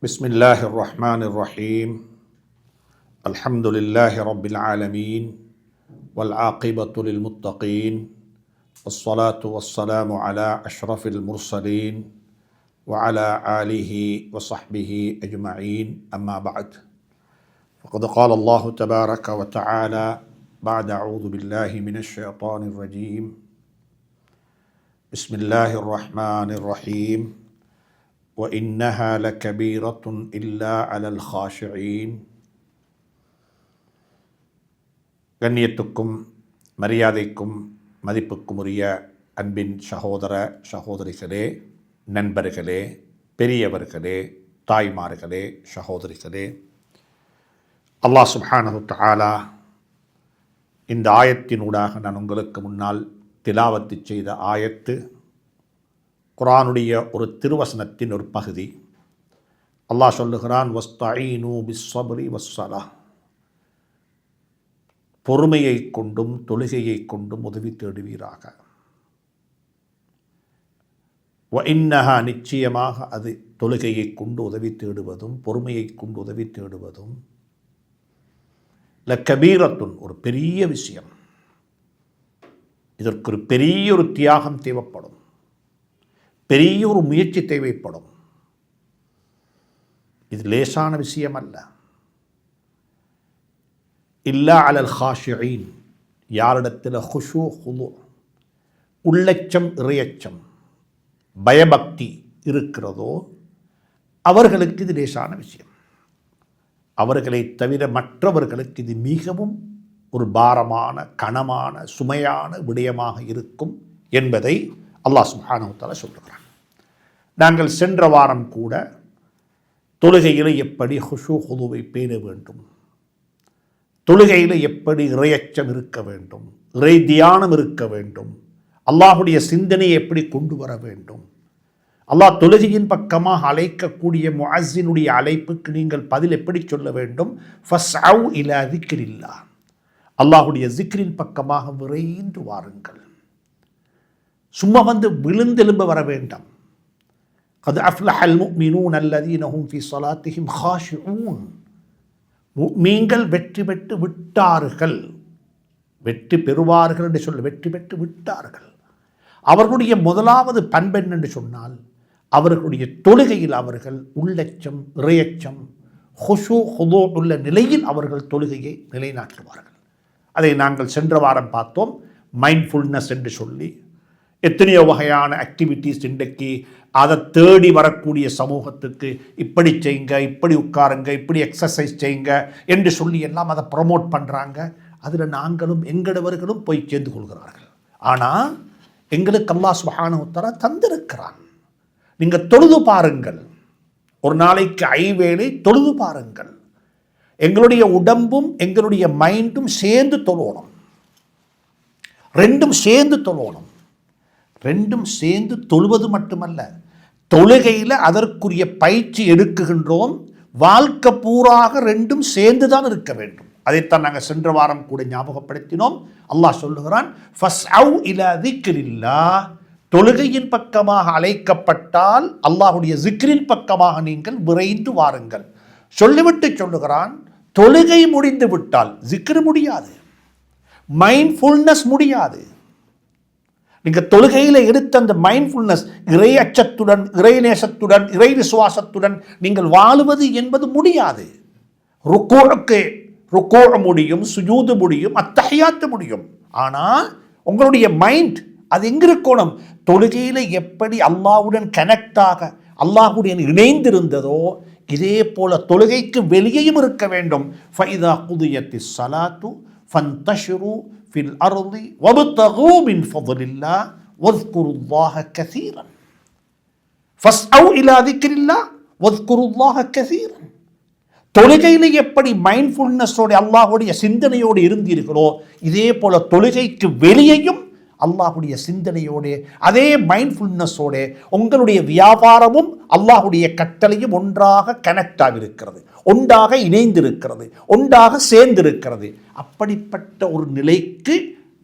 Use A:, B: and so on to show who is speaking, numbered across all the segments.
A: بسم الله الرحمن الرحيم. الحمد لله رب العالمين والعاقبة للمتقين والصلاة والسلام على أشرف المرسلين وعلى آله وصحبه أجمعين. أما بعد فقد قال الله تبارك وتعالى بعد أعوذ بالله من الشيطان الرجيم. بسم الله الرحمن الرحيم. وإنها لكبيرة إلا على الخاشعين கண்ணியத்துக்கும் மரியாதைக்கும் மதிப்புக்கும் உரிய அன்பின் சகோதர சகோதரிகளே நண்பர்களே பெரியவர்களே தாய்மார்களே சகோதரிகளே அல்லாஹ் சுப்ஹானஹு தஆலா இந்த ஆயத்தினூடாக நான் உங்களுக்கு முன்னால் திலாவத்து செய்த ஆயத்து குரானுடைய ஒரு திருவசனத்தின் ஒரு பகுதி. அல்லாஹ் சொல்லுகிறான் வஸ்தஈனு பிஸ்வபரி வஸ்ஸலா. பொறுமையை கொண்டும் தொழுகையை கொண்டும் உதவி தேடுவீராக. வ இன்னஹா நிச்சயமாக அது தொழுகையை கொண்டு உதவி தேடுவதும் பொறுமையை கொண்டு உதவி தேடுவதும். ல கபீரத்துன் ஒரு பெரிய விஷயம். இதற்கு ஒரு பெரிய ஒரு தியாகம் தேவைப்படும். பெரிய ஒரு முயற்சி தேவைப்படும். இது லேசான விஷயம் அல்ல இல்லா அலல் ஹாஷியின் யாரிடத்தில் ஹுஷு ஹுலு உள்ளச்சம் இறையச்சம் பயபக்தி இருக்கிறதோ அவர்களுக்கு இது லேசான விஷயம். அவர்களை தவிர மற்றவர்களுக்கு இது மிகவும் ஒரு பாரமான கனமான சுமையான விடயமாக இருக்கும் என்பதை அல்லாஹ் சுஹானவத்தால் சொல்லுகிறான் நாங்கள் சென்ற வாரம் கூட தொழுகையில் எப்படி ஹுஷு ஹுதுவை பேண வேண்டும்? தொழுகையில் எப்படி இறையச்சம் இருக்க வேண்டும்? இறை தியானம் இருக்க வேண்டும்? அல்லாஹுடைய சிந்தனையை எப்படி கொண்டு வர வேண்டும்? அல்லாஹ் தொழுகையின் பக்கமாக அழைக்கக்கூடிய முஅஸ்ஸினுடைய அழைப்புக்கு நீங்கள் பதில் எப்படி சொல்ல வேண்டும்? ஃபஸ் அவு இல திக்ரில்லா. அல்லாஹுடைய ஜிக்ரின் பக்கமாக விரைந்து வாருங்கள். சும்மா வந்து விழுந்தெலும்ப வர வேண்டாம். அது அஃப்லஹல் முக்மினூன் அல்லதீனஹும் ஃபி ஸலாத்திஹிம் ஹாஷிஊன் நீங்கள் வெற்றி பெற்று விட்டார்கள். வெற்றி பெறுவார்கள் என்று சொல்ல வெற்றி பெற்று விட்டார்கள். அவர்களுடைய முதலாவது பண்பெண் என்று சொன்னால் அவர்களுடைய தொழுகையில் அவர்கள் உள்ளச்சம் இறையச்சம் ஹொசு ஹொதோ உள்ள நிலையில் அவர்கள் தொழுகையை நிலைநாட்டுவார்கள். அதை நாங்கள் சென்ற வாரம் பார்த்தோம் மைண்ட்ஃபுல்னஸ் என்று சொல்லி. எத்தனையோ வகையான ஆக்டிவிட்டீஸ் இன்றைக்கு அதை தேடி வரக்கூடிய சமூகத்துக்கு இப்படி செய்யுங்க இப்படி உட்காருங்க இப்படி எக்ஸசைஸ் செய்யுங்க என்று சொல்லி எல்லாம் அதை ப்ரமோட் பண்ணுறாங்க அதில் நாங்களும் எங்களவர்களும் போய் சேர்ந்து கொள்கிறார்கள். ஆனால் எங்களுக்கு அல்லா சுகானுத்தர தந்திருக்கிறான். நீங்கள் தொழுது பாருங்கள். ஒரு நாளைக்கு ஐவேளை தொழுது பாருங்கள். எங்களுடைய உடம்பும் எங்களுடைய மைண்டும் சேர்ந்து தொழணும். ரெண்டும் சேர்ந்து தொழணும். ரெண்டும் சேர்ந்து தொழுவது மட்டுமல்ல. தொழுகையில் அதற்குரிய பயிற்சி எடுக்குகின்றோம். வாழ்க்கை பூராக ரெண்டும் சேர்ந்து தான் இருக்க வேண்டும். அதைத்தான் நாங்கள் சென்ற வாரம் கூட ஞாபகப்படுத்தினோம். அல்லாஹ் சொல்லுகிறான் தொழுகையின் பக்கமாக அழைக்கப்பட்டால் அல்லாஹுடைய ஜிக்ரின் பக்கமாக நீங்கள் விரைந்து வாருங்கள். சொல்லிவிட்டு சொல்லுகிறான் தொழுகை முடிந்து விட்டால் ஜிக்ரு முடியாது. மைண்ட்ஃபுல்னஸ் முடியாது. நீங்கள் தொழுகையில் எடுத்த அந்த மைண்ட்ஃபுல்னஸ் இறை அச்சத்துடன் இறை நேசத்துடன் இறை விசுவாசத்துடன் நீங்கள் வாழுவது என்பது முடியாது. ருக்கோழுக்கு ருக்கோழ முடியும் சுஜூது முடியும் அத்தகையாத்து முடியும். ஆனால் உங்களுடைய மைண்ட் அது எங்க இருக்கணும்? தொழுகையில் எப்படி அல்லாவுடன் கனெக்டாக அல்லாஹுடன் இணைந்திருந்ததோ இதே போல தொழுகைக்கு வெளியேயும் இருக்க வேண்டும். ஃபைதா குதியத்தி சலாத்து ஃபந்தஷிரு ஃபில் அருதி வபுத்தகூ மின் ஃபதுலில்லா வத்குருல்லாஹ கசீரன் ஃபஸ் அவு இலா திக்ரில்லா வத்குருல்லாஹ கசீரன் தொழுகையில் எப்படி மைண்ட்ஃபுல்னஸோட அல்லாஹுடைய சிந்தனையோடு இருந்தீர்களோ இதே போல தொழுகைக்கு வெளியையும் அல்லாஹுடைய சிந்தனையோடு அதே மைண்ட்ஃபுல்னஸோடு உங்களுடைய வியாபாரமும் அல்லாஹுடைய கட்டளையும் ஒன்றாக கனெக்ட் ஆகிருக்கிறது ஒன்றாக இணைந்திருக்கிறது. ஒன்றாக சேர்ந்திருக்கிறது. அப்படிப்பட்ட ஒரு நிலைக்கு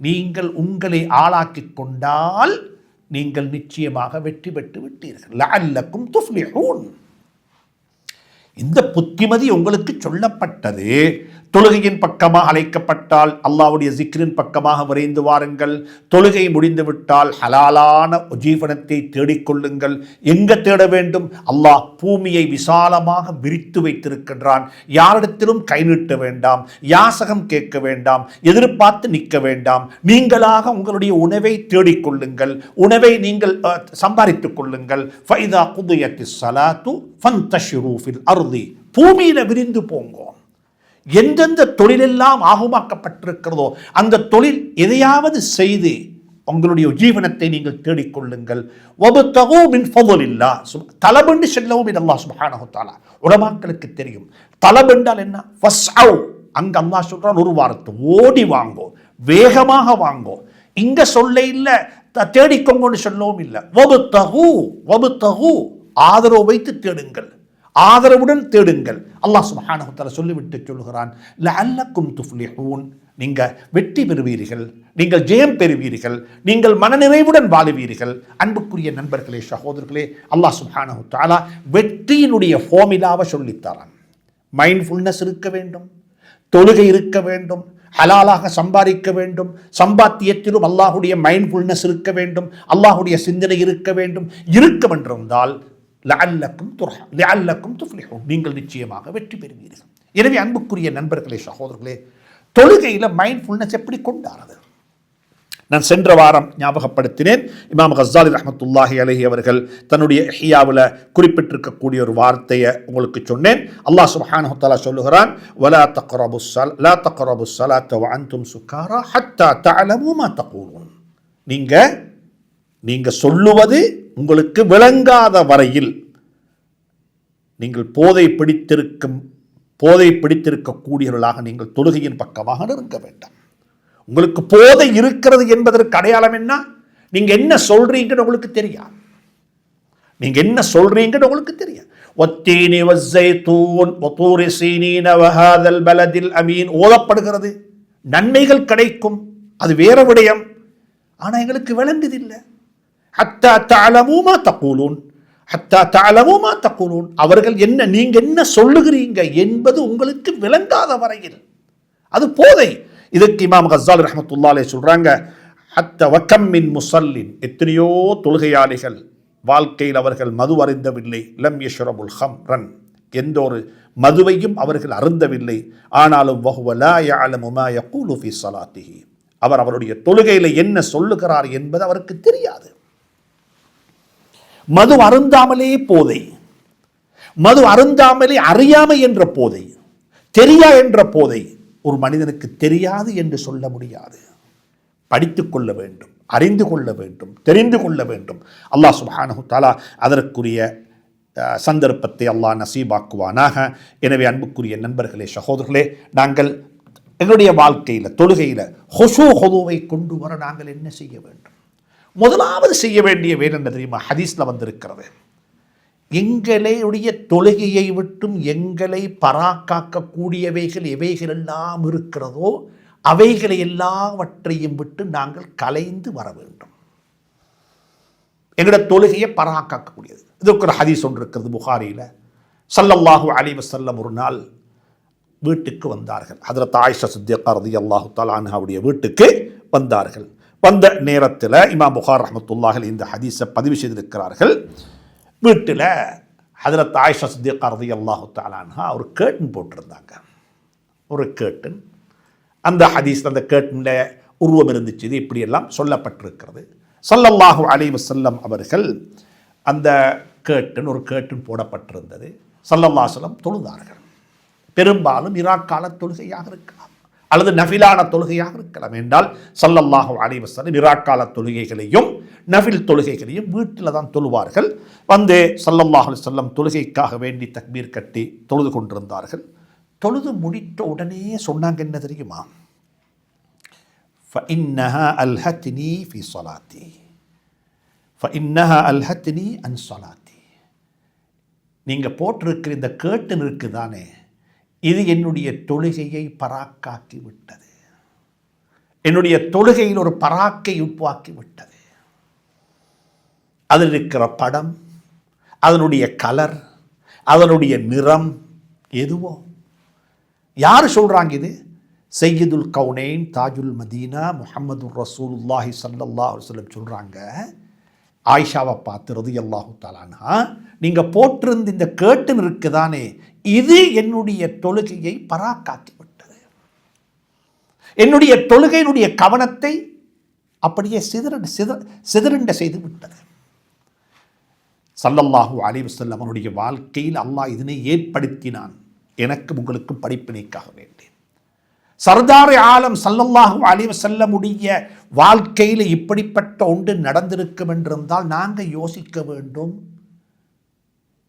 A: நீங்கள் உங்களை ஆளாக்கி கொண்டால் நீங்கள் நிச்சயமாக வெற்றி பெற்று விட்டீர்கள். அல்லக்கும் துஃப்லிஹூன். இந்த புத்திமதி உங்களுக்கு சொல்லப்பட்டது. தொழுகையின் பக்கமாக அழைக்கப்பட்டால் அல்லாவுடைய ஜிக்ரின் பக்கமாக விரைந்து வாருங்கள். தொழுகை முடிந்துவிட்டால் ஹலாலான ஜீவனத்தை தேடிக்கொள்ளுங்கள். எங்க தேட வேண்டும்? அல்லாஹ் பூமியை விசாலமாக விரித்து வைத்திருக்கின்றான். யாரிடத்திலும் கை நீட்ட வேண்டாம். யாசகம் கேட்க வேண்டாம். எதிர்பார்த்து நிற்க வேண்டாம். நீங்களாக உங்களுடைய உணவை தேடிக்கொள்ளுங்கள். உணவை நீங்கள் சம்பாதித்துக் கொள்ளுங்கள். ஃபைதா குதுயத்தி சலாத்து ஃபந்தஷிரூஃபில் அருதி. பூமியில விரிந்து போங்கோ. எந்தெந்த தொழிலெல்லாம் ஆகுமாக்கப்பட்டிருக்கிறதோ அந்த தொழில் எதையாவது செய்து உங்களுடைய ஜீவனத்தை நீங்கள் தேடிக்கொள்ளுங்கள். ஒபுத்தகோ மின் ஃபதுலில்லா தலபண்டு செல்லவும் இது அல்லாஹ் சுப்ஹானஹு தஆலா உலமாக்களுக்கு தெரியும். தலபெண்டால் என்ன? ஃபஸ்அவ் அங்கே அல்லாஹ் சொல்கிறான் ஒரு வாரத்தை ஓடி வாங்கோ வேகமாக வாங்கோ. இங்கே சொல்ல இல்லை த- சொல்லவும் இல்லை. ஒபுத்தகு ஒபுத்தகு ஆதரவு வைத்து தேடுங்கள். ஆதரவுடன் தேடுங்கள். அல்லாஹ் சுபஹானகுத்தால சொல்லிவிட்டு சொல்கிறான் லஅல்லக்கும் துஃப்லிஹூன். நீங்கள் வெற்றி பெறுவீர்கள் நீங்கள் ஜெயம் பெறுவீர்கள் நீங்கள் மனநிறைவுடன் வாழுவீர்கள். அன்புக்குரிய நண்பர்களே சகோதரர்களே அல்லாஹ் சுப்ஹானஹு தஆலா வெற்றியினுடைய ஃபார்முலாவை சொல்லித்தரான். மைண்ட்ஃபுல்னஸ் இருக்க வேண்டும் தொழுகை இருக்க வேண்டும் ஹலாலாக சம்பாதிக்க வேண்டும் சம்பாத்தியத்திலும் அல்லாஹுடைய மைண்ட்ஃபுல்னஸ் இருக்க வேண்டும் அல்லாஹுடைய சிந்தனை இருக்க வேண்டும். இருக்க வென்றிருந்தால் லஅல்லக்கும் துர்ஹா லஅல்லக்கும் துஃப்லிஹூன். நீங்கள் நிச்சயமாக வெற்றி பெறுவீர்கள். எனவே அன்புக்குரிய நண்பர்களே சகோதரர்களே தொழுகையில் மைண்ட்ஃபுல்னஸ் எப்படி கொண்டாடுறது? நான் சென்ற வாரம் ஞாபகப்படுத்தினேன். இமாம் கஸ்ஸாலி ரஹமத்துல்லாஹி அலஹி அவர்கள் தன்னுடைய ஹியாவில் குறிப்பிட்டிருக்கக்கூடிய ஒரு வார்த்தையை உங்களுக்கு சொன்னேன். அல்லாஹ் சுப்ஹானஹு சொல்லுகிறான் வலா தக்ரபு ஸல் லா தக்ரபு ஸலாத்த வ சுக்காரா ஹத்தா தலமுமா மா நீங்கள் நீங்க சொல்லுவது உங்களுக்கு விளங்காத வரையில் நீங்கள் போதை பிடித்திருக்கும் போதை பிடித்திருக்கக்கூடியவர்களாக நீங்கள் தொழுகையின் பக்கமாக நெருங்க வேண்டாம். உங்களுக்கு போதை இருக்கிறது என்பதற்கு அடையாளம் என்ன? நீங்கள் என்ன சொல்கிறீங்கன்னு உங்களுக்கு தெரியும் நீங்க என்ன சொல்றீங்கன்னு உங்களுக்கு தெரியும் ஒத்தீனி வஸ்ஸைத்தூன் ஒத்தூரி சீனீன வஹாதல் பலதில் அமீன். ஓதப்படுகிறது. நன்மைகள் கிடைக்கும். அது வேற விடயம். ஆனால் எங்களுக்கு விளங்குதில்லை. ஹத்தா தஅலமூமா தகூலூன். ஹத்தா தஅலமூமா தகூலூன். அவர்கள் என்ன நீங்கள் என்ன சொல்லுகிறீங்க என்பது உங்களுக்கு விளங்காத வரையில். அது போதை. இதுக்கு இமாம் ஹசால் ரஹமத்துல்லாலே சொல்கிறாங்க அத்த ஹத்த வக்கம் மின் முசல்லின் எத்தனையோ தொழுகையாளிகள் வாழ்க்கையில் அவர்கள் மது அருந்தவில்லை. லம் யஷ்ரபுல் ஹம்ரன் எந்த ஒரு மதுவையும் அவர்கள் அருந்தவில்லை. ஆனாலும் வஹுவ லா யஅலமு அவர் அவருடைய தொழுகையில் என்ன சொல்லுகிறார் என்பது அவருக்கு தெரியாது. மது அருந்தாமலே போதை. மது அருந்தாமலே அறியாமை என்ற போதை. தெரியா என்ற போதை. ஒரு மனிதனுக்கு தெரியாது என்று சொல்ல முடியாது. படித்துக் கொள்ள வேண்டும் அறிந்து கொள்ள வேண்டும் தெரிந்து கொள்ள வேண்டும். அல்லாஹ் சுபானு தாலா அதற்குரிய சந்தர்ப்பத்தை அல்லாஹ் நசீபாக்குவானாக. எனவே அன்புக்குரிய நண்பர்களே சகோதரர்களே நாங்கள் எங்களுடைய வாழ்க்கையில் தொழுகையில் ஹொசு ஹொதுவை கொண்டு வர நாங்கள் என்ன செய்ய வேண்டும்? முதலாவது செய்ய வேண்டிய வேலை என்ன தெரியுமா? ஹதீஸில் வந்திருக்கிறது. எங்களுடைய தொழுகையை விட்டும் எங்களை பராக்காக்கக்கூடியவைகள் எவைகள் எல்லாம் இருக்கிறதோ அவைகளை எல்லாவற்றையும் விட்டு நாங்கள் கலைந்து வர வேண்டும். எங்களோட தொழுகையை பராக்காக்கக்கூடியது. இதுக்கு ஒரு ஹதீஸ் ஒன்று இருக்கிறது புகாரியில். சல்லல்லாஹு அலிவ செல்லம் ஒரு நாள் வீட்டுக்கு வந்தார்கள். அதில் ஆயிஷா சித்தியக்கா ரதி அல்லாஹு தலான்ஹாவுடைய வீட்டுக்கு வந்தார்கள். வந்த நேரத்தில் இமாம் புகார் ரஹமத்துல்லாஹில் இந்த ஹதீஸை பதிவு செய்திருக்கிறார்கள். வீட்டில் ஹதரத் ஆயிஷா சித்தியக்கா ரதி அல்லாஹு தலான்ஹா ஒரு கேட்டன் போட்டிருந்தாங்க. ஒரு கேட்டன் அந்த ஹதீஸ் அந்த கேட்டனில் உருவம் இருந்துச்சு. இது இப்படியெல்லாம் சொல்லப்பட்டிருக்கிறது. சல்லல்லாஹு அலி வசல்லம் அவர்கள் அந்த கேட்டன் ஒரு கேட்டன் போடப்பட்டிருந்தது. சல்லல்லா சொல்லம் தொழுதார்கள். பெரும்பாலும் இராக்கால தொழுகையாக இருக்கலாம். அல்லது நஃபிலான தொழுகையாக இருக்கலாம் என்றால் சல்லல்லாஹு அலைவசன் விராக்கால தொழுகைகளையும் நஃபில் தொழுகைகளையும் வீட்டில் தான் தொழுவார்கள். வந்து சல்லல்லாஹு செல்லம் தொழுகைக்காக வேண்டி தக்மீர் கட்டி தொழுது கொண்டிருந்தார்கள். தொழுது முடித்த உடனே சொன்னாங்க என்ன தெரியுமா? ஃபஇன்னஹா அல்ஹத்னி ஃபி சொலாத்தி ஃபஇன்னஹா அல்ஹத்னி அன் நீங்கள் போட்டிருக்கிற இந்த கேட்டு நிற்கு தானே இது என்னுடைய தொழுகையை பராக்காக்கி விட்டது. என்னுடைய தொழுகையில் ஒரு பராக்கை உருவாக்கி விட்டது. அதில் இருக்கிற படம் அதனுடைய கலர் அதனுடைய நிறம் எதுவோ. யார் சொல்கிறாங்க இது? சையதுல் கவுனேன் தாஜுல் மதீனா முஹம்மது ரசூலுல்லாஹி சல்லல்லா சொல்லம் சொல்கிறாங்க ஆயிஷாவை பார்த்து ரதி அல்லாஹு தாலானா நீங்கள் போட்டிருந்த இந்த கேட்டுன்னு இருக்குதானே இது என்னுடைய தொழுகையை பராக்காத்து விட்டது என்னுடைய தொழுகையினுடைய கவனத்தை அப்படியே சிதற சிதற சிதறண்ட செய்து விட்டது. சல்லல்லாஹூ அலிவசல்ல அவனுடைய வாழ்க்கையில் அல்லாஹ் இதனை ஏற்படுத்தினான். எனக்கு உங்களுக்கு படிப்பினைக்காக வேண்டேன் சர்தார் ஆலம் சல்லல்லாஹூ அலைஹி முடிய வாழ்க்கையில் இப்படிப்பட்ட ஒன்று நடந்திருக்கும் என்றிருந்தால் நாங்கள் யோசிக்க வேண்டும்.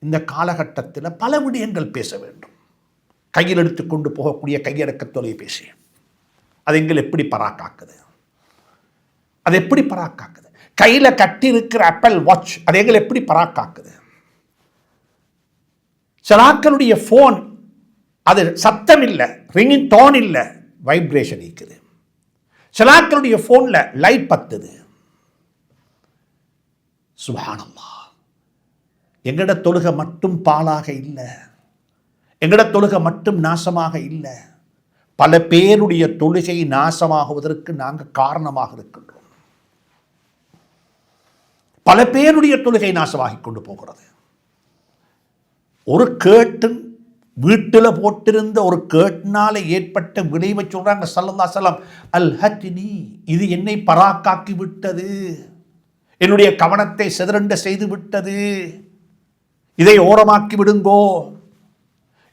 A: இந்த காலகட்டத்தில் பல விடயங்கள் பேச வேண்டும். கையில் எடுத்துக்கொண்டு போகக்கூடிய கையடக்க தொலைபேசி அது எங்கள் எப்படி பராக்காக்குது? அது எப்படி பராக்காக்குது? கையில் கட்டி இருக்கிற ஆப்பிள் வாட்ச் அது எங்களை எப்படி பராக்காக்குது? சிலாக்களுடைய ஃபோன் அது சத்தம் இல்லை ரிங்கிங் டோன் இல்லை வைப்ரேஷன் இருக்குது சிலாக்களுடைய ஃபோனில் லைட் பத்துது. சுபானம்மா எங்கட தொழுகை மட்டும் பாலாக இல்லை. எங்கட தொழுகை மட்டும் நாசமாக இல்லை. பல பேருடைய தொழுகை நாசமாகுவதற்கு நாங்கள் காரணமாக இருக்கின்றோம். பல பேருடைய தொழுகை நாசமாகி கொண்டு போகிறது. ஒரு கேட்டும் வீட்டில் போட்டிருந்த ஒரு கேட்டினால ஏற்பட்ட விளைவை சொல்றாங்க சல்லல்லா சலாம் அல் ஹத்தினி இது என்னை பராக்காக்கி விட்டது. என்னுடைய கவனத்தை சிதறண்ட செய்து விட்டது. இதை ஓரமாக்கி விடுங்கோ.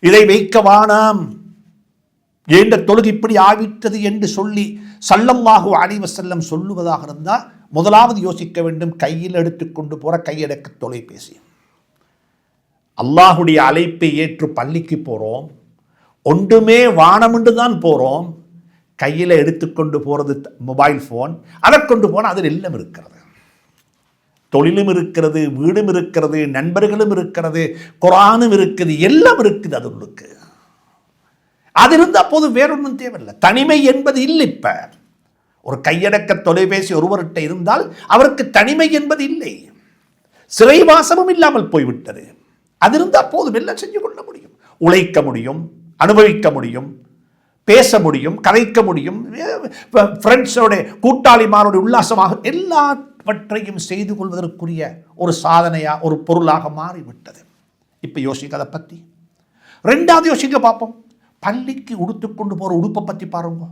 A: இதை வைக்க வானாம் ஏண்ட தொழுகு இப்படி ஆவிட்டது என்று சொல்லி சல்லல்லாஹு அலைவ செல்லம் சொல்லுவதாக இருந்தால் முதலாவது யோசிக்க வேண்டும் கையில் எடுத்துக்கொண்டு போகிற கையடக்க தொலைபேசி. அல்லாஹுடைய அழைப்பை ஏற்று பள்ளிக்கு போகிறோம் ஒன்றுமே வானமுண்டு தான் போகிறோம் கையில் எடுத்துக்கொண்டு போகிறது மொபைல் ஃபோன் அதை கொண்டு போனால் அதில் எல்லாம் இருக்கிறது. தொழிலும் இருக்கிறது வீடும் இருக்கிறது நண்பர்களும் இருக்கிறது குரானும் இருக்குது எல்லாம் இருக்குது அது உங்களுக்கு அது இருந்தால் போது வேறொன்றும் தேவையில்லை. தனிமை என்பது இல்லை இப்போ. ஒரு கையடக்க தொலைபேசி ஒருவர்கிட்ட இருந்தால் அவருக்கு தனிமை என்பது இல்லை. சிறைவாசமும் இல்லாமல் போய்விட்டது. அது இருந்தால் போதும் எல்லாம் செஞ்சு கொள்ள முடியும். உழைக்க முடியும் அனுபவிக்க முடியும் பேச முடியும் கதைக்க முடியும் ஃப்ரெண்ட்ஸோட கூட்டாளிமாரோட உல்லாசமாக எல்லா எல்லாவற்றையும் செய்து கொள்வதற்குரிய ஒரு சாதனையாக ஒரு பொருளாக மாறிவிட்டது. இப்போ யோசிக்க அதை பற்றி ரெண்டாவது யோசிக்க பார்ப்போம். பள்ளிக்கு உடுத்துக்கொண்டு போகிற உடுப்பை பற்றி பாருங்க.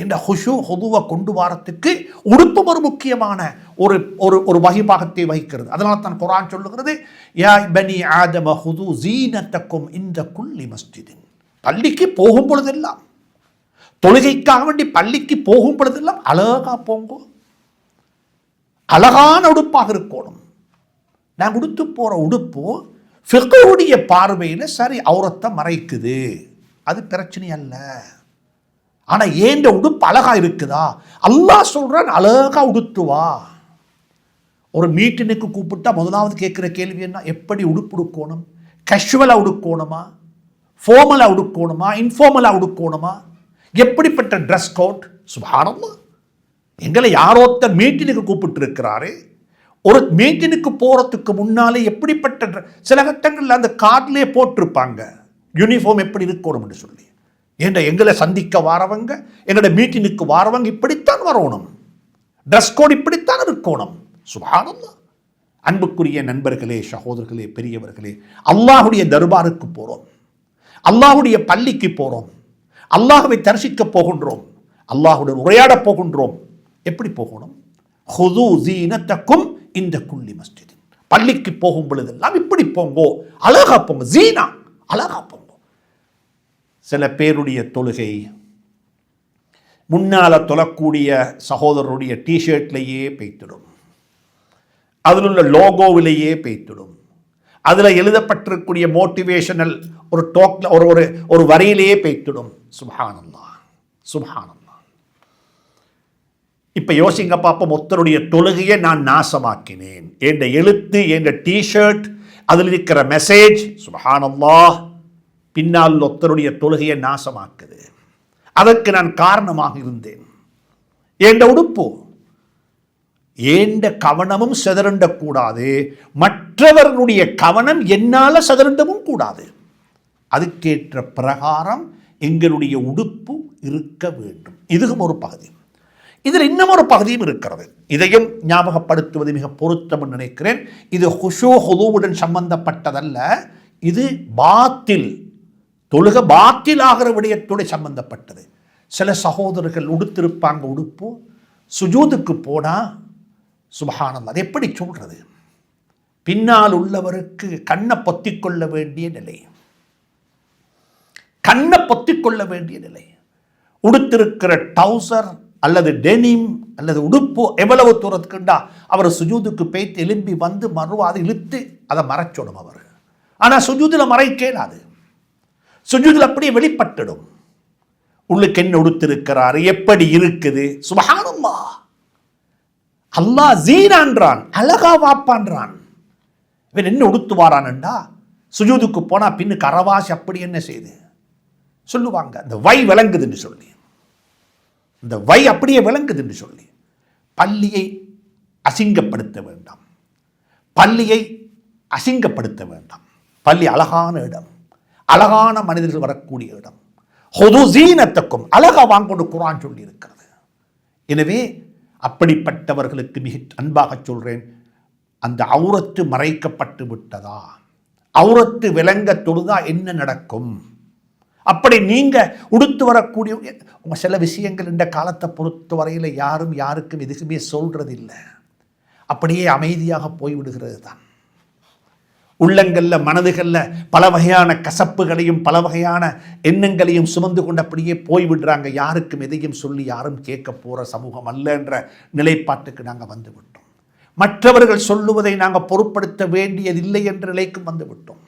A: என்ற ஹுஷு ஹுதுவை கொண்டு வாரத்துக்கு உடுப்பு ஒரு முக்கியமான ஒரு ஒரு ஒரு வகிபாகத்தை வகிக்கிறது. அதனால தான் குரான் சொல்லுகிறது யா பனி ஆதம ஹுது ஜீனத்தக்கும் இந்த குள்ளி மஸ்ஜிதின். பள்ளிக்கு போகும் பொழுதெல்லாம் தொழுகைக்காக வேண்டி பள்ளிக்கு போகும் பொழுதெல்லாம் அழகா போங்கோ. அழகான உடுப்பாக இருக்கணும். நான் உடுத்து போகிற உடுப்பு ஃபிகருடைய பார்வையில் சரி அவுரத்தை மறைக்குது. அது பிரச்சனை அல்ல. ஆனால் ஏண்ட உடுப்பு அழகாக இருக்குதா? அல்லாஹ் சொல்கிறான் அழகா உடுத்துவா ஒரு மீட்டினுக்கு கூப்பிட்டா முதலாவது கேட்குற கேள்வி என்ன? எப்படி உடுப்பு உடுக்கணும்? கஷுவலாக உடுக்கணுமா? ஃபோமலாக உடுக்கணுமா? இன்ஃபார்மலாக உடுக்கணுமா? எப்படிப்பட்ட ட்ரெஸ் கோட் சுபானமா எங்களை யாரோத்தர் மீட்டினுக்கு கூப்பிட்டுருக்கிறாரு? ஒரு மீட்டினுக்கு போகிறதுக்கு முன்னாலே எப்படிப்பட்ட சில கட்டங்களில் அந்த கார்டிலே போட்டிருப்பாங்க. யூனிஃபார்ம் எப்படி இருக்கணும்னு சொல்லி. ஏன்டா எங்களை சந்திக்க வாரவங்க எங்களோட மீட்டினுக்கு வாரவங்க இப்படித்தான் வரணும். ட்ரெஸ் கோட் இப்படித்தான் இருக்கணும். சுபானந்தா அன்புக்குரிய நண்பர்களே சகோதரர்களே பெரியவர்களே அல்லாஹுடைய தர்பாருக்கு போகிறோம் அல்லாஹுடைய பள்ளிக்கு போகிறோம் அல்லாஹுவை தரிசிக்க போகின்றோம். அல்லாஹுடன் உரையாடப் போகின்றோம். எப்படி போகணும்? ஹுது ஜீனத்தக்கும் இந்த குள்ளி மஸ்ஜித் பள்ளிக்கு போகும் பொழுதெல்லாம் இப்படி போங்கோ. அழகா போங்க. ஜீனா. அழகா போங்கோ. சில பேருடைய தொழுகை முன்னால் தொழக்கூடிய சகோதரருடைய டிஷர்ட்லேயே பெய்த்திடும். அதில் உள்ள லோகோவிலேயே பெய்த்திடும். அதில் எழுதப்பட்டிருக்கக்கூடிய மோட்டிவேஷனல் ஒரு டோக்கில் ஒரு ஒரு ஒரு வரியிலேயே பெய்த்திடும். சுபானந்தா சுபானந்தா இப்போ யோசிங்க பார்ப்போம் ஒருத்தருடைய தொழுகையை நான் நாசமாக்கினேன். என்ற எழுத்து என்ற டிஷர்ட் அதில் இருக்கிற மெசேஜ் சுபஹானல்லா பின்னால் ஒருத்தருடைய தொழுகையை நாசமாக்குது. அதற்கு நான் காரணமாக இருந்தேன். ஏண்ட உடுப்பு? ஏண்ட கவனமும் சிதறண்ட கூடாது மற்றவர்களுடைய கவனம் என்னால் சிதறண்டவும் கூடாது. அதுக்கேற்ற பிரகாரம் எங்களுடைய உடுப்பு இருக்க வேண்டும். இதுவும் ஒரு பகுதி. இதில் இன்னும் ஒரு பகுதியும் இருக்கிறது. இதையும் ஞாபகப்படுத்துவது மிக பொருத்தம் நினைக்கிறேன். இது ஹுஷோ ஹுதுவுடன் சம்பந்தப்பட்டதல்ல. இது பாத்தில் தொழுக பாத்தில் ஆகிற விடயத்தோடு சம்பந்தப்பட்டது. சில சகோதரர்கள் உடுத்திருப்பாங்க உடுப்பு சுஜூதுக்கு போனால் சுபஹானம் அது எப்படி சொல்றது? பின்னால் உள்ளவருக்கு கண்ணை பொத்திக்கொள்ள வேண்டிய நிலை. கண்ணை பொத்திக்கொள்ள வேண்டிய நிலை. உடுத்திருக்கிற டவுசர் அல்லது டெனிம் அல்லது உடுப்பு எவ்வளவு தூரத்துக்குண்டா அவர் சுஜூதுக்கு பேய்த்து எலும்பி வந்து மறுவா அதை இழுத்து அதை மறைச்சிடும் அவர். ஆனால் சுஜூதில் மறைக்கேலாது சுஜூதில் அப்படியே வெளிப்பட்டுடும். உள்ளுக்கு என்ன உடுத்திருக்கிறாரு? எப்படி இருக்குது? சுபகானம்மா அல்லாஹ் ஜீனான்றான் அழகா வாப்பான்றான். இவன் என்ன உடுத்துவாரான்டா சுஜூதுக்கு போனா பின்னுக்கு அரவாசி அப்படி என்ன செய்து? சொல்லுவாங்க இந்த வை விளங்குதுன்னு சொல்லி. இந்த வை அப்படியே விளங்குதுன்னு சொல்லி பள்ளியை அசிங்கப்படுத்த வேண்டாம். பள்ளியை அசிங்கப்படுத்த வேண்டாம். பள்ளி அழகான இடம். அழகான மனிதர்கள் வரக்கூடிய இடம். ஹொது ஜீனத்துக்கும் அழகாக வாங்கொண்டு குரான் சொல்லி இருக்கிறது எனவே அப்படிப்பட்டவர்களுக்கு மிக அன்பாக சொல்கிறேன் அந்த அவுரத்து மறைக்கப்பட்டு விட்டதா? அவுரத்து விளங்க தொழுதா என்ன நடக்கும்? அப்படி நீங்கள் உடுத்து வரக்கூடிய உங்கள் சில விஷயங்கள் இந்த காலத்தை பொறுத்த வரையில் யாரும் யாருக்கும் எதுக்குமே சொல்றதில்லை. அப்படியே அமைதியாக போய்விடுகிறது தான். உள்ளங்களில் மனதுகளில் பல வகையான கசப்புகளையும் பல வகையான எண்ணங்களையும் சுமந்து கொண்டு அப்படியே போய்விடுறாங்க. யாருக்கும் எதையும் சொல்லி யாரும் கேட்க போகிற சமூகம் அல்லன்ற நிலைப்பாட்டுக்கு நாங்கள் வந்து விட்டோம் மற்றவர்கள் சொல்லுவதை நாங்கள் பொருட்படுத்த வேண்டியதில்லை என்ற நிலைக்கும் வந்து விட்டோம்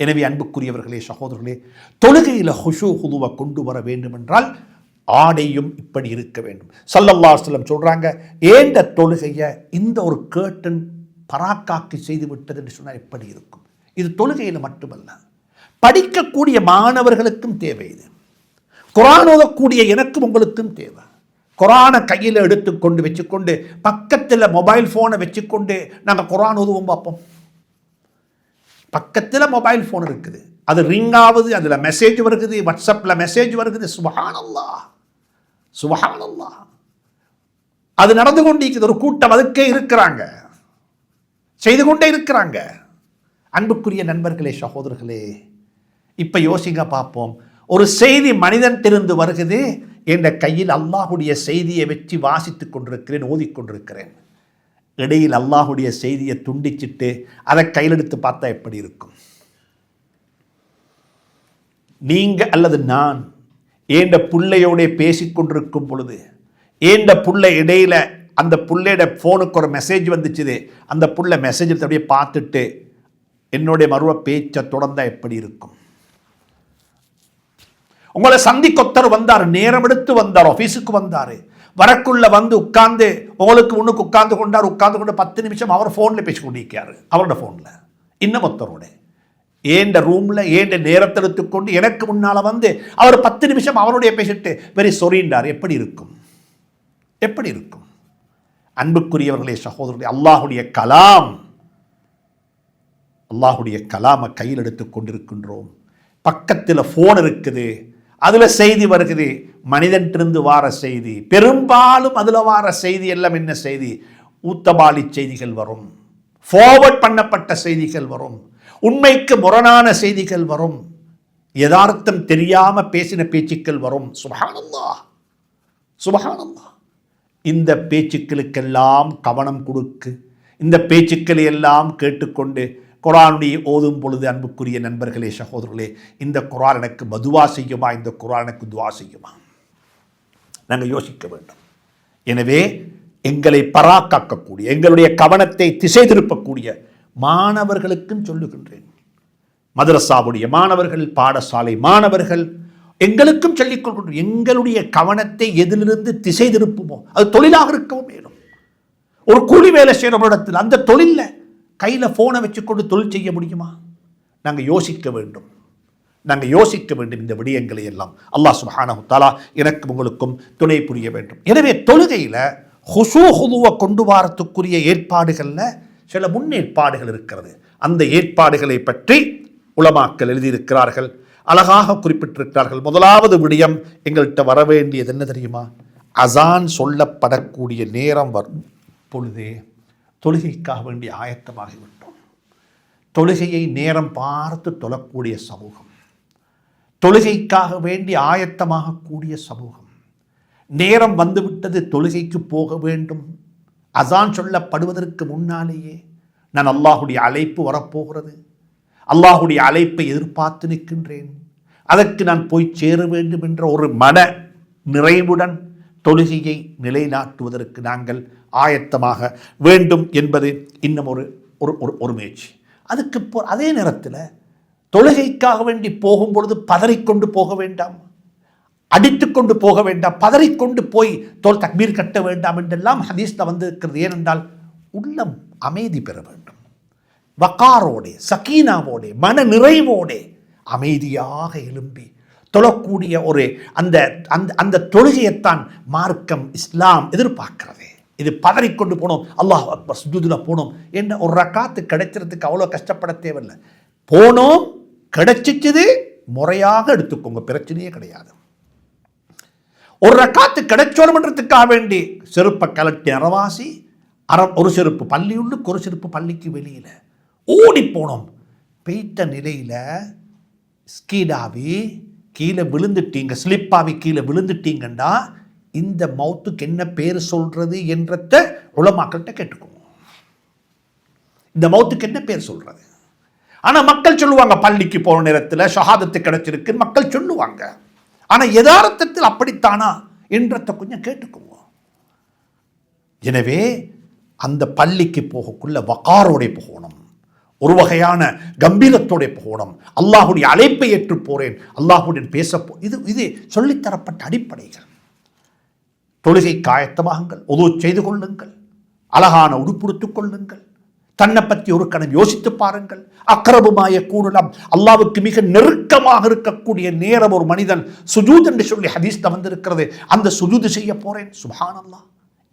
A: எனவே அன்புக்குரியவர்களே சகோதரர்களே தொழுகையில் ஹுஷு ஹுதுவை கொண்டு வர வேண்டுமென்றால் ஆடையும் இப்படி இருக்க வேண்டும். சல்லல்லா செல்லம் சொல்கிறாங்க ஏண்ட தொழுகையை இந்த ஒரு கேட்டன் பராக்காக்கி செய்து விட்டது? என்று சொன்னால் எப்படி இருக்கும்? இது தொழுகையில் மட்டுமல்ல. படிக்கக்கூடிய மாணவர்களுக்கும் தேவை இது. குரான் ஓதக்கூடிய எனக்கும் உங்களுக்கும் தேவை. குரானை கையில் எடுத்துக்கொண்டு வச்சுக்கொண்டு பக்கத்தில் மொபைல் ஃபோனை வச்சுக்கொண்டு நாங்கள் குரான் ஓதுவோம் பார்ப்போம். பக்கத்தில் மொபைல் ஃபோன் இருக்குது. அது ரிங் ஆகுது அதில் மெசேஜ் வருகுது வாட்ஸ்அப்பில் மெசேஜ் வருகுது. சுபஹானல்லா சுபஹானல்லா அது நடந்து கொண்டிருக்குது. ஒரு கூட்டம் அதுக்கே இருக்கிறாங்க. செய்து கொண்டே இருக்கிறாங்க. அன்புக்குரிய நண்பர்களே சகோதரர்களே இப்போ யோசிங்க பார்ப்போம். ஒரு செய்தி மனிதன் திருந்து வருகிறது என்ற கையில் அல்லாஹுடைய செய்தியை வச்சு வாசித்து கொண்டிருக்கிறேன் ஓதிக்கொண்டிருக்கிறேன் இடையில் அல்லாஹுடைய செய்தியை துண்டிச்சிட்டு அதை கையிலெடுத்து பார்த்தா எப்படி இருக்கும்? நீங்கள் அல்லது நான் ஏண்ட புள்ளையோட பேசிக்கொண்டிருக்கும் பொழுது ஏண்ட புள்ளை இடையில அந்த புள்ளையோட ஃபோனுக்கு ஒரு மெசேஜ் வந்துச்சுது அந்த புள்ள மெசேஜ் அப்படியே பார்த்துட்டு என்னுடைய மருவ பேச்சை தொடர்ந்தா எப்படி இருக்கும்? உங்களை சந்திக்கொத்தர் வந்தார் நேரம் எடுத்து வந்தார் ஆஃபீஸுக்கு வந்தார். வரக்குள்ள வந்து உட்கார்ந்து உங்களுக்கு முன்னுக்கு உட்கார்ந்து கொண்டார் உட்கார்ந்து கொண்டு பத்து நிமிஷம் அவர் ஃபோனில் பேசி கொண்டிருக்காரு அவரோட ஃபோனில் இன்னும் ஒருத்தரோட. ஏண்ட ரூமில் ஏண்ட நேரத்தை எடுத்துக்கொண்டு எனக்கு முன்னால் வந்து அவர் பத்து நிமிஷம் அவருடைய பேசிட்டு வெரி சொறின்றார் எப்படி இருக்கும்? எப்படி இருக்கும்? அன்புக்குரியவர்களே சகோதரர்களே அல்லாஹுடைய கலாம் அல்லாஹுடைய கலாமை கையில் எடுத்து கொண்டிருக்கின்றோம் பக்கத்தில் ஃபோன் இருக்குது. அதில் செய்தி வருகிறது. மனிதன்றிருந்து வார செய்தி. பெரும்பாலும் அதில் வார செய்தி எல்லாம் என்ன செய்தி? ஊத்தபாலி செய்திகள் வரும். ஃபார்வர்ட் பண்ணப்பட்ட செய்திகள் வரும். உண்மைக்கு முரணான செய்திகள் வரும். யதார்த்தம் தெரியாம பேசின பேச்சுக்கள் வரும். சுபஹானல்லா சுபஹானல்லா இந்த பேச்சுக்களுக்கெல்லாம் கவனம் கொடுக்கு. இந்த பேச்சுக்களை எல்லாம் கேட்டுக்கொண்டு குரானுடைய ஓதும் பொழுது அன்புக்குரிய நண்பர்களே சகோதரர்களே இந்த குரான் எனக்கு மதுவா செய்யுமா? இந்த குரான் எனக்கு துவா செய்யுமா? நாங்கள் யோசிக்க வேண்டும். எனவே எங்களை பராக்காக்கக்கூடிய எங்களுடைய கவனத்தை திசை திருப்பக்கூடிய மாணவர்களுக்கும் சொல்லுகின்றேன். மதரசாவுடைய மாணவர்கள் பாடசாலை மாணவர்கள் எங்களுக்கும் சொல்லிக் கொள்கின்றோம் எங்களுடைய கவனத்தை எதிலிருந்து திசை திருப்புமோ? அது தொழிலாக இருக்கவும் வேணும். ஒரு கூலி வேலை செய்கிறவரிடத்தில் அந்த தொழிலில் கையில் ஃபோனை வச்சுக்கொண்டு தொழில் செய்ய முடியுமா? நாங்கள் யோசிக்க வேண்டும். நாங்கள் யோசிக்க வேண்டும் இந்த விடயங்களை எல்லாம். அல்லாஹ் சுப்ஹானஹு தாலா எனக்கும் உங்களுக்கும் துணை புரிய வேண்டும். எனவே தொழுகையில் ஹுசூ ஹுதுவை கொண்டு வாரத்துக்குரிய ஏற்பாடுகளில் சில முன்னேற்பாடுகள் இருக்கிறது. அந்த ஏற்பாடுகளை பற்றி உலமாக்கள் எழுதியிருக்கிறார்கள். அழகாக குறிப்பிட்டிருக்கிறார்கள். முதலாவது விடயம் எங்கள்கிட்ட வர வேண்டியது என்ன தெரியுமா? அசான் சொல்லப்படக்கூடிய நேரம் வரும் பொழுதே. தொழுகைக்காக வேண்டிய ஆயத்தமாகிவிட்டோம் தொழுகையை நேரம் பார்த்து தொழக்கூடிய சமூகம். தொழுகைக்காக வேண்டி ஆயத்தமாக கூடிய சமூகம். நேரம் வந்துவிட்டது தொழுகைக்கு போக வேண்டும். அசான் சொல்லப்படுவதற்கு முன்னாலேயே நான் அல்லாஹுடைய அழைப்பு வரப்போகிறது. அல்லாஹுடைய அழைப்பை எதிர்பார்த்து நிற்கின்றேன். அதற்கு நான் போய் சேர வேண்டும் என்ற ஒரு மன நிறைவுடன் தொழுகையை நிலைநாட்டுவதற்கு நாங்கள் ஆயத்தமாக வேண்டும் என்பது இன்னும் ஒரு ஒரு ஒரு முயற்சி. அதுக்கு போ அதே நேரத்தில் தொழுகைக்காக வேண்டி போகும் பொழுது பதறிக்கொண்டு போக வேண்டாம். அடித்துக்கொண்டு போக வேண்டாம். பதறிக்கொண்டு போய் தோல் தக்பீர் கட்ட வேண்டாம் என்றெல்லாம் ஹதீஸில் வந்திருக்கிறது. ஏனென்றால் உள்ளம் அமைதி பெற வேண்டும். வக்காரோடே சக்கீனாவோடே மன நிறைவோடே அமைதியாக எழும்பி தொழக்கூடிய ஒரு அந்த அந்த அந்த தொழுகையைத்தான் மார்க்கம் இஸ்லாம் எதிர்பார்க்கிறது. இது பதறிக்கொண்டு போனோம். அல்லாஹ் அக்பர் சுஜூதில் போனோம். என்ன ஒரு ரக்காத்து கிடைச்சிறதுக்கு அவ்வளோ கஷ்டப்பட தேவையில்லை. போனோம் கிடைச்சிச்சது முறையாக எடுத்துக்கோங்க. பிரச்சனையே கிடையாது. ஒரு ரக்காத்து கிடைச்சோணுன்றதுக்காக வேண்டி செருப்பை கலட்டி அறவாசி அற ஒரு செருப்பு பள்ளி உள்ளுக்கு ஒரு செருப்பு பள்ளிக்கு வெளியில். ஓடி போனோம். பெய்த்த நிலையில் ஸ்கீடாவி கீழே விழுந்துட்டீங்க ஸ்லிப்பாவி கீழே விழுந்துட்டீங்கன்னா இந்த மௌத்துக்கு என்ன பேர் சொல்றது என்றத உளமாக்கள்கிட்ட கேட்டுக்குவோம். இந்த மௌத்துக்கு என்ன பேர் சொல்றது? ஆனால் மக்கள் சொல்லுவாங்க பள்ளிக்கு போன நேரத்தில் ஷஹாதத்து கிடைச்சிருக்கு மக்கள் சொல்லுவாங்க. ஆனால் யதார்த்தத்தில் அப்படித்தானா என்றத கொஞ்சம் கேட்டுக்குவோம். எனவே அந்த பள்ளிக்கு போகக்குள்ள வக்காரோட போகணும். ஒரு வகையான கம்பீரத்தோட போகணும். அல்லாஹுடைய அழைப்பை ஏற்று போறேன். அல்லாஹுடன் பேசப்போ இது இது சொல்லித்தரப்பட்ட அடிப்படைகள். தொழுகை காயத்தமாகுங்கள். உதவு செய்து கொள்ளுங்கள். அழகான உடுப்புடுத்துக் கொள்ளுங்கள். தன்னை பற்றி ஒரு கணம் யோசித்து பாருங்கள். அக்கரபுமாய கூடலாம் அல்லாவுக்கு மிக நெருக்கமாக இருக்கக்கூடிய நேரம் ஒரு மனிதன் சுஜூத் என்று சொல்லி ஹதீஸ்ல வந்திருக்கிறது அந்த சுஜூது செய்ய போறேன். சுபான் அல்லாஹ்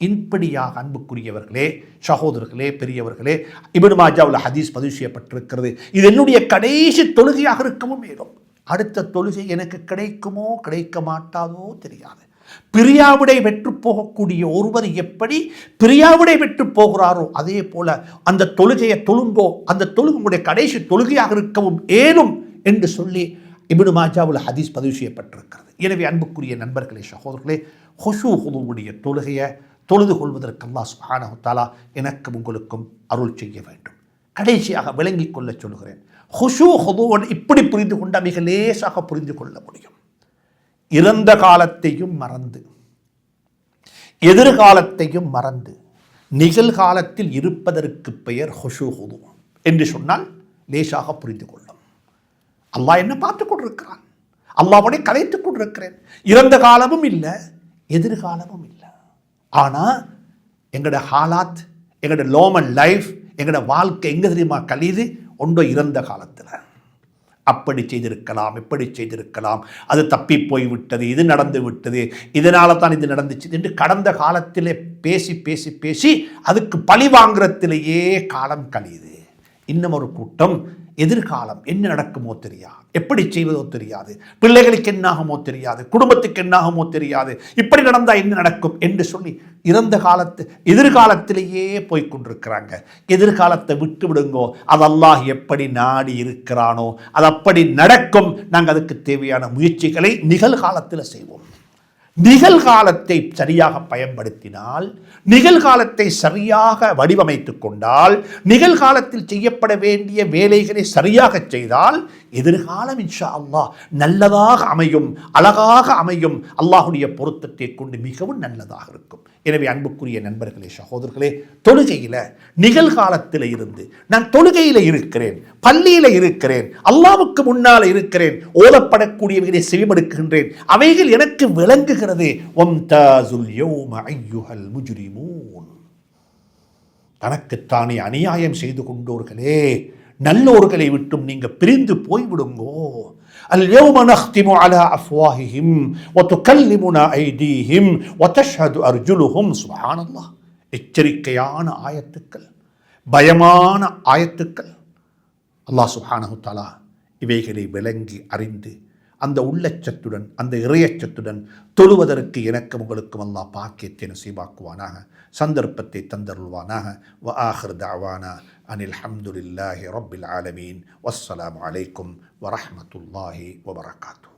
A: இப்படியாக அன்புக்குரியவர்களே சகோதரர்களே பெரியவர்களே இபின் மாஜாவில் ஹதீஸ் பதிவு செய்யப்பட்டிருக்கிறது. இது என்னுடைய கடைசி தொழுகையாக இருக்கவும் மேலும் அடுத்த தொழுகை எனக்கு கிடைக்குமோ கிடைக்க மாட்டாதோ தெரியாது. பிரியாவிடை வெற்று போகக்கூடிய ஒருவர் எப்படி பிரியாவிடை வெற்று போகிறாரோ அதே போல அந்த தொழுகையை தொழுங்கோ அந்த தொழுகையுடைய கடைசி தொழுகையாக இருக்கவும் ஏனும் என்று சொல்லி இபின் மாஜாவில் ஹதீஸ் பதிவு செய்யப்பட்டிருக்கிறது. எனவே அன்புக்குரிய நண்பர்களே சகோதரர்களே ஹொசு ஹுதுவுடைய தொழுகையை தொழுது கொள்வதற்கு அல்லாஹ் சுப்ஹானஹு எனக்கும் உங்களுக்கும் அருள் செய்ய வேண்டும். கடைசியாக விளங்கிக் கொள்ள சொல்கிறேன் ஹொசு ஹுதுவன் இப்படி புரிந்து கொண்டால் மிக லேசாக புரிந்து கொள்ள முடியும். இறந்த காலத்தையும் மறந்து எதிர்காலத்தையும் மறந்து நிகழ்காலத்தில் இருப்பதற்கு பெயர் ஹுஷு என்று சொன்னால் லேசாக புரிந்து கொள்ளும். அல்லாஹ் என்ன பார்த்து கொண்டிருக்கிறான். அல்லாவோட கதைத்துக் கொண்டிருக்கிறேன். இறந்த காலமும் இல்லை எதிர்காலமும் இல்லை. ஆனால் எங்களோட ஹாலாத் எங்களோட லோமன் லைஃப் எங்களோட வாழ்க்கை எங்கே தெரியுமா கழியுது? ஒன்றோ இறந்த காலத்தில். அப்படி செய்திருக்கலாம் இப்படி செய்திருக்கலாம். அது தப்பி போய் விட்டது இது நடந்து விட்டது இதனால தான் இது நடந்துச்சு என்று கடந்த காலத்திலே பேசி பேசி பேசி அதுக்கு பழி வாங்குறதுலேயே காலம் கழியுது. இன்னும் ஒரு கூட்டம் எதிர்காலம் என்ன நடக்குமோ தெரியாது. எப்படி செய்வதோ தெரியாது. பிள்ளைகளுக்கு என்னாகுமோ தெரியாது. குடும்பத்துக்கு என்னாகுமோ தெரியாது. இப்படி நடந்தால் என்ன நடக்கும் என்று சொல்லி இறந்த காலத்து எதிர்காலத்திலேயே போய்கொண்டிருக்கிறாங்க எதிர்காலத்தை விட்டு விடுங்கோ. அதெல்லாம் எப்படி நாடி இருக்கிறானோ அது அப்படி நடக்கும். நாங்கள் அதுக்கு தேவையான முயற்சிகளை நிகழ்காலத்தில் செய்வோம். நிகழ்காலத்தை சரியாக பயன்படுத்தினால் நிகழ்காலத்தை சரியாக வடிவமைத்துக் கொண்டால் நிகழ்காலத்தில் செய்யப்பட வேண்டிய வேலைகளை சரியாக செய்தால் எதிர்காலம் இன்ஷா அல்லாஹ் நல்லதாக அமையும் அழகாக அமையும். அல்லாஹுடைய பொருத்தத்தை கொண்டு மிகவும் நல்லதாக இருக்கும். எனவே அன்புக்குரிய நண்பர்களே சகோதரர்களே தொழுகையில் நிகழ்காலத்தில் இருந்து நான் தொழுகையில் இருக்கிறேன் பள்ளியில் இருக்கிறேன் அல்லாவுக்கு முன்னால் இருக்கிறேன் ஓதப்படக்கூடியவைகளை செவிமடுக்கின்றேன் அவைகள் எனக்கு விளங்குகிறது. ஒம் தாசுல் யௌம ஐயுஹல் முஜ்ரிமூன். தனக்குத்தானே அநியாயம் செய்து கொண்டோர்களே நல்லோர்களை விட்டும் நீங்க பிரிந்து போய்விடுங்கோ اليوم نختم على أفواههم وتكلمنا أيديهم وتشهد أرجلهم سبحان الله எச்சரிக்கையான ஆயத்துக்கள் பயமான ஆயத்துக்கள் அல்லாஹ் சுப்ஹானஹு தஆலா இவைகளை விளங்கி அறிந்து அந்த உள்ளச்சத்துடன் அந்த இறையச்சத்துடன் தொழுவதற்கு எனக்கும் உங்களுக்கும் அல்லாஹ் பாக்கியத்தை நசீபாக்குவானாக சந்தர்ப்பத்தை தந்தருள்வானாக வ ஆஹிர் தாவானா அனில் ஹம்துலில்லாஹி ரப்பில் ஆலமீன் வஸ்ஸலாமு அலைக்கும் வரஹ்மத்துல்லாஹி வபரகாத்து